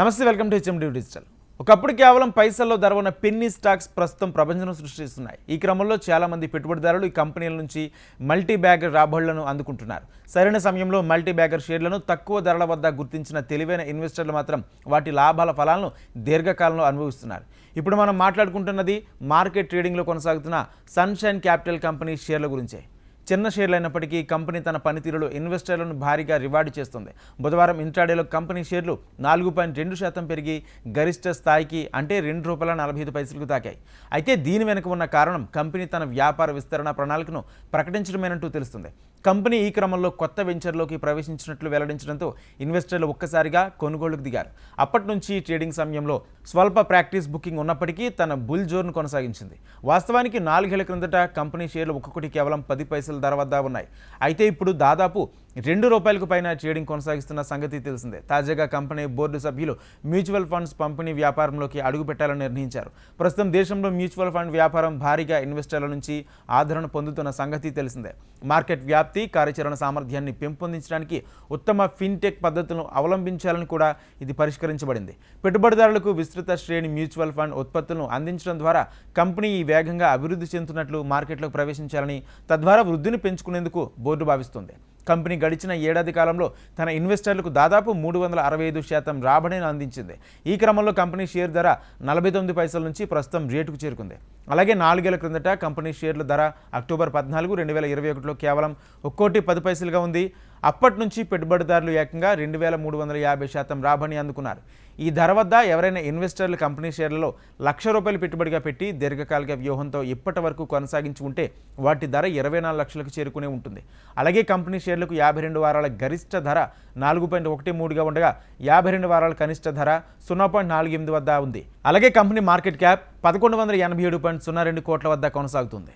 నమస్తే welcome to HMD digital. ఒకప్పుడు కేవలం పైసల్లో ధర ఉన్న పెన్నీ స్టాక్స్ ప్రస్తుతం ప్రపంచం సృష్టిస్తున్నాయి. ఈ క్రమంలో చాలామంది పెట్టుబడిదారులు ఈ కంపెనీల నుంచి మల్టీ బ్యాగర్ రాబడులను అందుకుంటున్నారు. సరైన సమయంలో మల్టీ బ్యాగర్ షేర్లను తక్కువ ధరల వద్ద గుర్తించిన తెలివైన ఇన్వెస్టర్లు మాత్రం వాటి లాభాల ఫలాలను దీర్ఘకాలంలో అనుభవిస్తున్నారు. ఇప్పుడు మనం మాట్లాడుకుంటున్నది మార్కెట్ ట్రేడింగ్లో కొనసాగుతున్న సన్షైన్ క్యాపిటల్ కంపెనీ షేర్ల గురించే. చిన్న షేర్లు అయినప్పటికీ కంపెనీ తన పనితీరులో ఇన్వెస్టర్లను భారీగా రివార్డు చేస్తుంది. బుధవారం ఇంట్రాడేలో కంపెనీ షేర్లు నాలుగు పాయింట్ రెండు శాతం పెరిగి గరిష్ట స్థాయికి అంటే రెండు రూపాయల నలభై ఐదు పైసలకు తాకాయి. అయితే దీని వెనుక ఉన్న కారణం కంపెనీ తన వ్యాపార విస్తరణ ప్రణాళికను ప్రకటించడమేనంటూ తెలుస్తుంది. కంపెనీ ఈ క్రమంలో కొత్త వెంచర్లోకి ప్రవేశించినట్లు వెల్లడించడంతో ఇన్వెస్టర్లు ఒక్కసారిగా కొనుగోలుకు దిగారు. అప్పటి నుంచి ట్రేడింగ్ సమయంలో స్వల్ప ప్రాక్టీస్ బుకింగ్ ఉన్నప్పటికీ తన బుల్ జోర్ను కొనసాగించింది. వాస్తవానికి నాలుగేళ్ళ క్రిందట కంపెనీ షేర్లు ఒక్కొక్కటి కేవలం పది పైసల ధర వద్ద ఉన్నాయి. అయితే ఇప్పుడు దాదాపు రెండు రూపాయలకు పైన ట్రేడింగ్ కొనసాగిస్తున్న సంగతి తెలిసిందే. తాజాగా కంపెనీ బోర్డు సభ్యులు మ్యూచువల్ ఫండ్స్ పంపిణీ వ్యాపారంలోకి అడుగు పెట్టాలని నిర్ణయించారు. ప్రస్తుతం దేశంలో మ్యూచువల్ ఫండ్ వ్యాపారం భారీగా ఇన్వెస్టర్ల నుంచి ఆదరణ పొందుతున్న సంగతి తెలిసిందే. మార్కెట్ వ్యాప్తి కార్యాచరణ సామర్థ్యాన్ని పెంపొందించడానికి ఉత్తమ ఫిన్టెక్ పద్ధతులను అవలంబించాలని కూడా ఇది పరిష్కరించబడింది. పెట్టుబడిదారులకు విస్తృత శ్రేణి మ్యూచువల్ ఫండ్ ఉత్పత్తులను అందించడం ద్వారా కంపెనీ ఈ వేగంగా అభివృద్ధి చెందుతున్నట్లు మార్కెట్లోకి ప్రవేశించాలని తద్వారా వృద్ధిని పెంచుకునేందుకు బోర్డు భావిస్తుంది. కంపెనీ గడిచిన ఏడాది కాలంలో తన ఇన్వెస్టర్లకు దాదాపు మూడు వందల అరవై ఐదు శాతం రాబడిని అందించింది. ఈ క్రమంలో కంపెనీ షేర్ ధర నలభై తొమ్మిది పైసల నుంచి ప్రస్తుతం రేటుకు చేరుకుంది. అలాగే నాలుగేళ్ళ క్రిందట కంపెనీ షేర్ల ధర అక్టోబర్ పద్నాలుగు రెండు వేల ఇరవై ఒకటిలో కేవలం ఒక్కోటి పది పైసలుగా ఉంది. అప్పటి నుంచి పెట్టుబడిదారులు ఏకంగా రెండు వేల మూడు వందల యాభై శాతం రాబడిని అందుకున్నారు. ఈ ధర వద్ద ఎవరైనా ఇన్వెస్టర్లు కంపెనీ షేర్లలో లక్ష రూపాయలు పెట్టుబడిగా పెట్టి దీర్ఘకాలిక వ్యూహంతో ఇప్పటి వరకు కొనసాగించి ఉంటే వాటి ధర ఇరవై నాలుగు లక్షలకు చేరుకునే ఉంటుంది. అలాగే కంపెనీ షేర్లకు యాభై రెండు వారాల గరిష్ట ధర నాలుగు పాయింట్ ఒకటి మూడుగా ఉండగా యాభై రెండు వారాల కనిష్ట ధర సున్నా పాయింట్ నాలుగు ఎనిమిది వద్ద ఉంది. అలాగే కంపెనీ మార్కెట్ క్యాప్ పదకొండు వందల ఎనభై ఏడు పాయింట్ సున్నా రెండు కోట్ల వద్ద కొనసాగుతుంది.